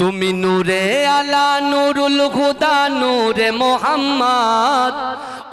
তুমি নূরে আলা নুরুল হুদা নূরে মোহাম্মদ।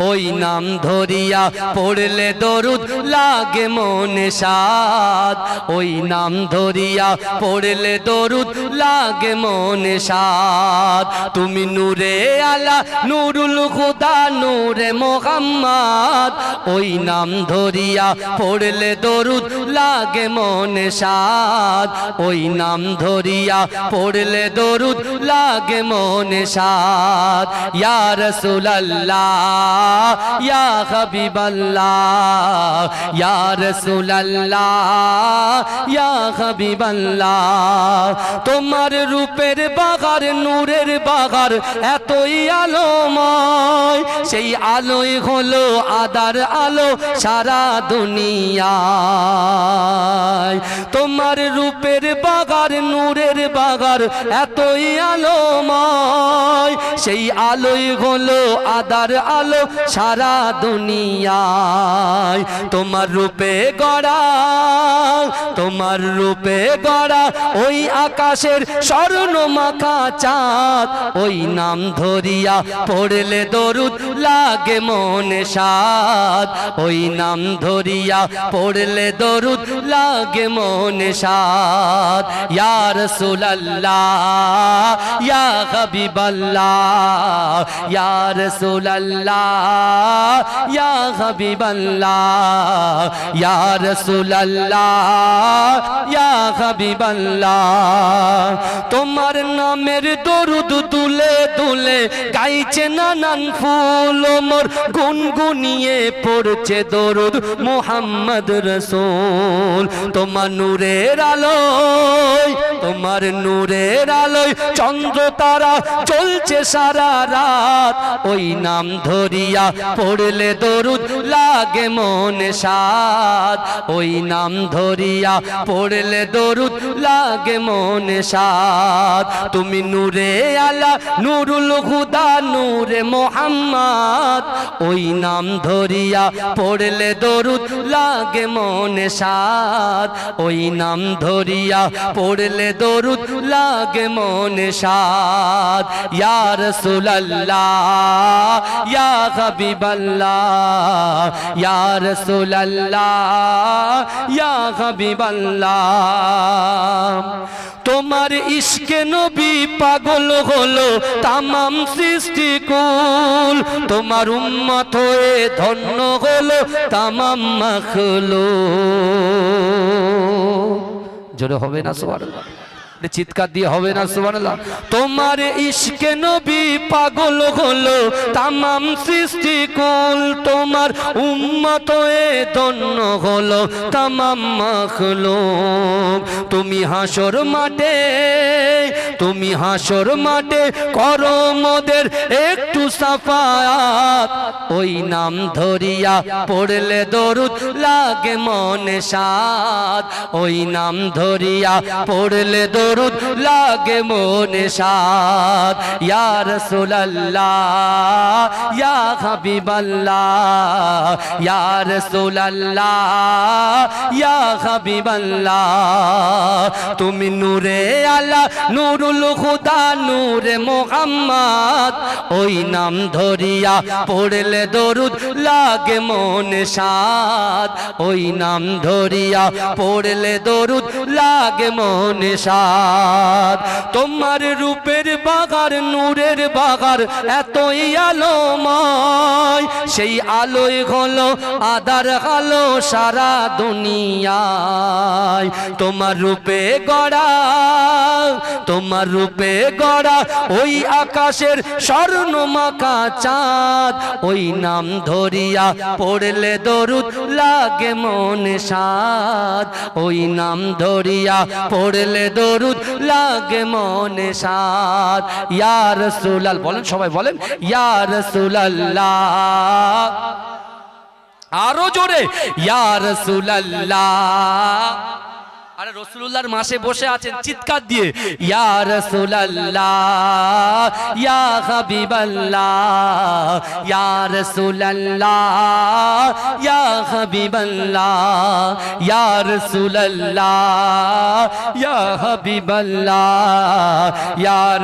ওই নাম ধরিয়া পড়লে দরুদ লাগে মনে সাদ ওই নাম ধরিয়া পড়লে দরুদ লাগে মনে সাদ তুমি নূরে আলা, নুরুল হুদা, নূরে মোহাম্মদ। ওই নাম ধরিয়া পড়লে দরুদ লাগে মনে সাদ ওই নাম ধরিয়া পড়লে দরুদ লাগে মনে সাদ ইয়া রাসূলুল্লাহ। হাবিবাল্লাহ তোমার রূপের বাগার, নূরের বাগার এতই আলোময়, সেই আলোয় হলো আদার আলো সারা দুনিয়ায়। তোমার রূপের বাগার, নূরের বাগার এতই আলোময়, সেই আলোয় হলো আদার আলো সারা দুনিয়ায় তোমার রূপে গড়া, তোমার রূপে গড়া, ওই আকাশের স্বর্ণ মাখা চাঁদ, ওই নাম ধরিয়া পড়লে দরুদ লাগে মনে সাদ ওই নাম ধরিয়া পড়লে দরুদ লাগে মনে সাদ ইয়া রাসূলুল্লাহ, ইয়া হাবিবাল্লাহ ইয়া রাসূলুল্লাহ ইয়া হাবিবাল্লাহ। তোমার নামের দরুদ তুলে তুলে গাইছে নানান ফুল মোর গুনগুনিয়ে পড়ছে দরুদ মুহাম্মদ রসুল। তোমার নূরের আলোয়, তোমার নূরের আলোয় চন্দ্র তারা চলছে সারা রাত। ওই নাম ধরিয়া পড়লে দরুদ লাগে মনে সাদ ওই নাম ধরিয়া পড়লে দরুদ লাগে মনে সাদ তুমি নূরে আলা, নুরুল হুদা, নূরে মোহাম্মদ। ওই নাম ধরিয়া পড়লে দরুদ লাগে মনে সাদ ওই নাম ধরিয়া পড়লে দরুদ লাগে মনে সাদ ইয়ার রাসূলুল্লাহ, ইয়া হাবিবাল্লাহ, ইয়া রাসূলুল্লাহ, ইয়া হাবিবাল্লাহ। তোমার ইশকে নবী পাগল হলো তামাম সৃষ্টি কুল তোমার উম্মত হয়ে ধন্য হলো তামাম মাখলো জোরে হবে না এটা চিৎকার দিয়ে হবে না, সুবহানাল্লাহ। তোমার ইশকে নবী পাগল হলো, তামাম সৃষ্টি কুল তোমার উম্মত হয়ে ধন্য হলো, তামাম মাখলুক। তুমি হাসর মাঠে, তুমি হাসর মাঠে করো মোদের একটু সাফায়াত। ওই নাম ধরিয়া পড়লে দরুদ লাগে মনে সাদ। ওই নাম ধরিয়া পড়লে দরুদ লাগে মনে সাদ। ইয়া রাসূলুল্লাহ, ইয়া হাবিবাল্লাহ, ইয়া রাসূলুল্লাহ, ইয়া হাবিবাল্লাহ। তুমি নূরে আলা নুরুল খুদা নূরে মোহাম্মদ। ওই নাম ধরিয়া পড়লে দরুদ লাগে মনে সাদ। ওই নাম ধরিয়া পড়লে দরুদ লাগে মনে সাদ। তোমার রূপের বাগার, নূরের বাগার, এতই আলোময়। সেই আলোয় হলো আদার আলো সারা দুনিয়ায়। তোমার রূপে গড়া, তোমার রূপে গড়া, ওই আকাশের স্বর্ণ মাখা চাঁদ। ওই নাম ধরিয়া পড়লে দরুদ লাগে মনে সাদ। ওই নাম ধরিয়া পড়লে দরুদ লাগে মনে সাদ। ইয়া রাসূলাল বলেন সবাই বলেন ইয়া রাসূলাল্লাহ। আরও জোরে ইয়া রাসূলাল্লাহ। আরে রসুল্লাহর মাসে বসে আছেন, চিৎকার দিয়ে, ইয়া রসুল্লাহ ইয়া হাবিবাল্লাহ, ইয়া রসুল্লাহ ইয়া হাবিবাল্লাহ, ইয়া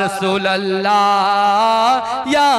রসুল্লাহ ইয়া